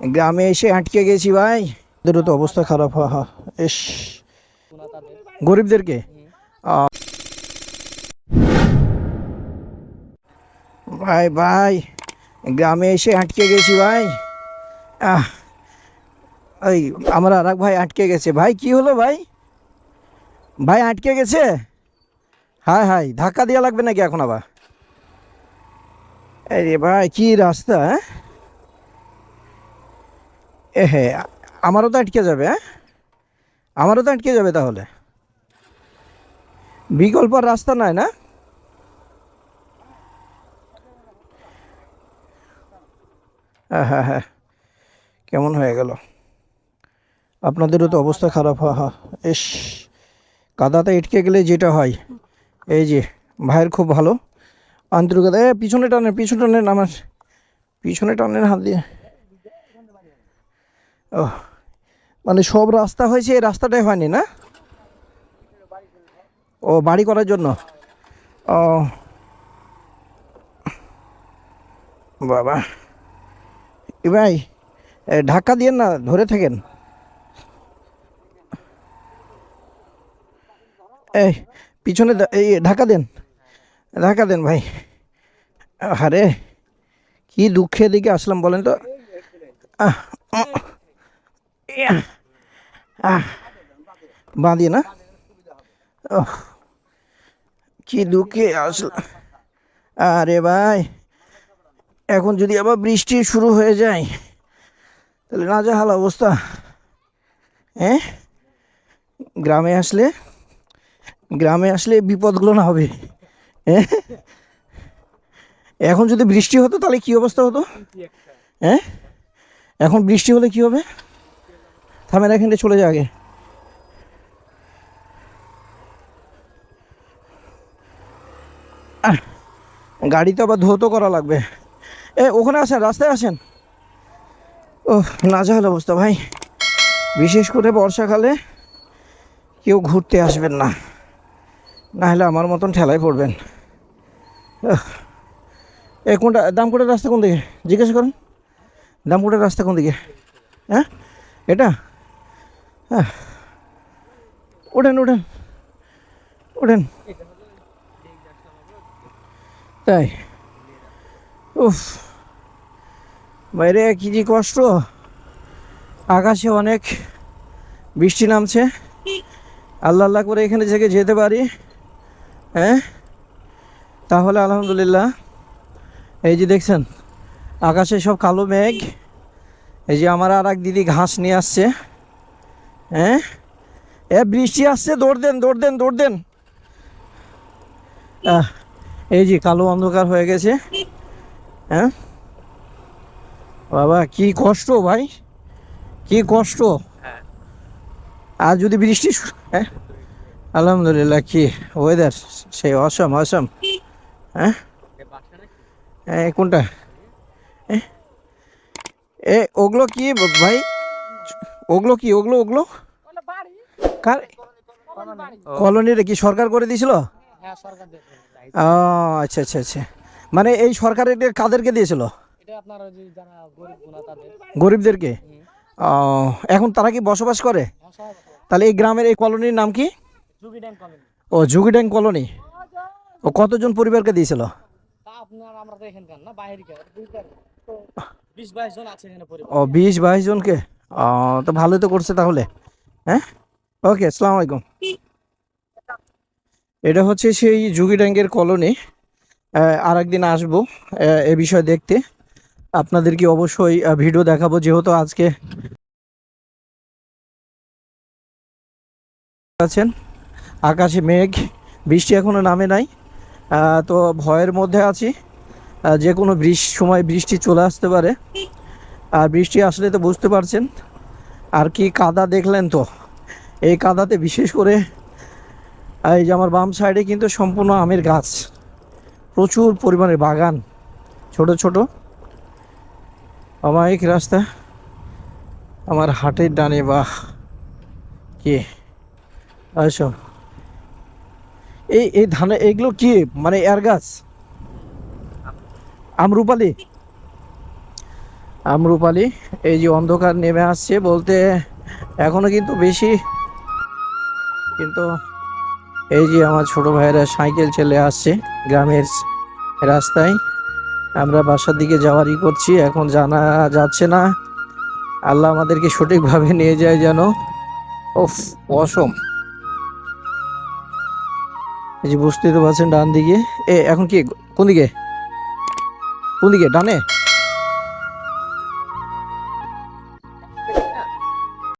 গ্রামে এসে আটকে গেছি ভাই। ওদেরও তো অবস্থা খারাপ, হা এস গরিবদেরকে। ভাই ভাই, গ্রামে এসে আটকে গেছি ভাই। ওই আমার আর ভাই আটকে গেছে। ভাই, কি হলো ভাই? ভাই, আটকে গেছে? হাই হাই ধাক্কা দেওয়া লাগবে নাকি এখন আবার? আরে ভাই, কি রাস্তা হ্যাঁ? এ হ্যাঁ আমারও তো আটকে যাবে হ্যাঁ? আমারও তো আটকে যাবে তাহলে। বিকল্প রাস্তা নাই না? হ্যাঁ হ্যাঁ হ্যাঁ কেমন হয়ে গেল? আপনাদেরও তো অবস্থা খারাপ, হা হা এস কাদাতে ইটকে গেলে যেটা হয়। এই যে, ভাইয়ের খুব ভালো। আন্তরিকতা এ, পিছনে টানেন পিছনে টানেন আমার, পিছনে টানেন হাত দিয়ে। মানে সব রাস্তা হয়েছে, এই রাস্তাটাই হয়নি না? ও, বাড়ি করার জন্য? ও, বাবা। ভাই ধাক্কা দিয়ে না ধরে থাকেন? এই, পিছনে এই ঢাকা দেন। ঢাকা দেন ভাই। আরে কি দুঃখের দিকে আসলাম বলেন তো? বাঁধিয়ে না কি দুঃখে আসলাম আরে ভাই এখন যদি আবার বৃষ্টি শুরু হয়ে যায়, তাহলে না যা হাল অবস্থা। হ্যাঁ? গ্রামে আসলে গ্রামে আসলে বিপদগুলো না হবে। হ্যাঁ? এখন যদি বৃষ্টি হতো, তাহলে কি অবস্থা হতো? হ্যাঁ? এখন বৃষ্টি হলে কি হবে? থামেন এখান থেকে চলে যা আগে। গাড়ি তো আবার ধৌত করা লাগবে। এ, ওখানে আসেন, রাস্তায় আসেন। ও নাজাহাল অবস্থা ভাই। বিশেষ করে বর্ষাকালে কেউ ঘুরতে আসবেন না। না হলে আমার মতন ঠেলায় পড়বেন। এ, কোনটা, দামকুটের রাস্তা কোন দিকে? জিজ্ঞাসা করুন। দামকুটের রাস্তা কোন দিকে? হ্যাঁ? এটা? হ্যাঁ ওঠেন ওঠেন ওঠেন তাই। উফ। বাইরে কি যে কষ্ট। আকাশে অনেক বৃষ্টি নামছে। আল্লাহ আল্লাহ করে এখানে থেকে যেতে পারি। হ্যাঁ? তাহলে আলহামদুলিল্লাহ। এই যে দেখছেন, আকাশে সব কালো মেঘ। এই যে আমার আর এক দিদি ঘাস নিয়ে আসছে। হ্যাঁ? এ, বৃষ্টি আসছে, দৌড় দেন দৌড় দেন দৌড় দেন। এই যে কালো অন্ধকার হয়ে গেছে। হ্যাঁ? বাবা, কি কষ্ট ভাই, কি কষ্ট। আর যদি বৃষ্টি হ্যাঁ? আলহামদুলিল্লাহ, কি ওয়েদার সেই অসম অসম হ্যাঁ? এই কোনটা? এ, ওগুলো কি ভাই? ওগুলো কি ওগুলো ওগুলো? কার কলোনির কি সরকার করে দিয়েছিল? সরকার দেয় ও আচ্ছা আচ্ছা আচ্ছা। মানে এই সরকারের এটা কাদেরকে দিয়েছিল? গরিবদেরকে? ও এখন তারা কি বসবাস করে। তাহলে এই গ্রামের এই কলোনির নাম কি? ও ঝুগিড্যাং কলোনি। ও কতজন পরিবারকে দিয়েছিল? ও বিশ বাইশ জনকে? তো ভালোই তো করছে তাহলে হ্যাঁ? ওকে, আসসালামু আলাইকুম। এটা হচ্ছে সেই জুগিড্যাঙ্গের কলোনি। আর একদিন আসব, এ বিষয় দেখতে। আপনাদেরকে অবশ্যই ভিডিও দেখাবো, যেহেতু আজকে আছেন। আকাশে মেঘ, বৃষ্টি এখনও নামে নাই। তো ভয়ের মধ্যে আছি। যে কোনো বৃষ্টি সময় বৃষ্টি চলে আসতে পারে। আর বৃষ্টি আসলে তো বুঝতে পারছেন। আর কি কাদা দেখলেন তো? এই কাদাতে বিশেষ করে এই যে আমার বাম সাইডে কিন্তু সম্পূর্ণ আমের গাছ। প্রচুর পরিমাণে বাগান, ছোট ছোট। অমায়িক রাস্তা, আমার হাটের ডানে বা কে? আসো এই এই ধানে, এগুলো কি? মানে এয়ার গাছ? আমরুপালি? আমরুপালি এই যে অন্ধকার নেমে আসছে বলতে এখনও কিন্তু বেশি। কিন্তু এই যে আমার ছোট ভাইয়েরা সাইকেল চলে আসছে গ্রামের রাস্তায়। আমরা বাসার দিকে যাওয়ারই করছি, এখন জানা যাচ্ছে না। আল্লাহ আমাদেরকে সঠিকভাবে নিয়ে যায় যেন। ওফ অসম। এই যে বুঝতেই তো পারছেন ডান দিকে। এ, এখন কি? কোন দিকে? কোন দিকে? ডানে?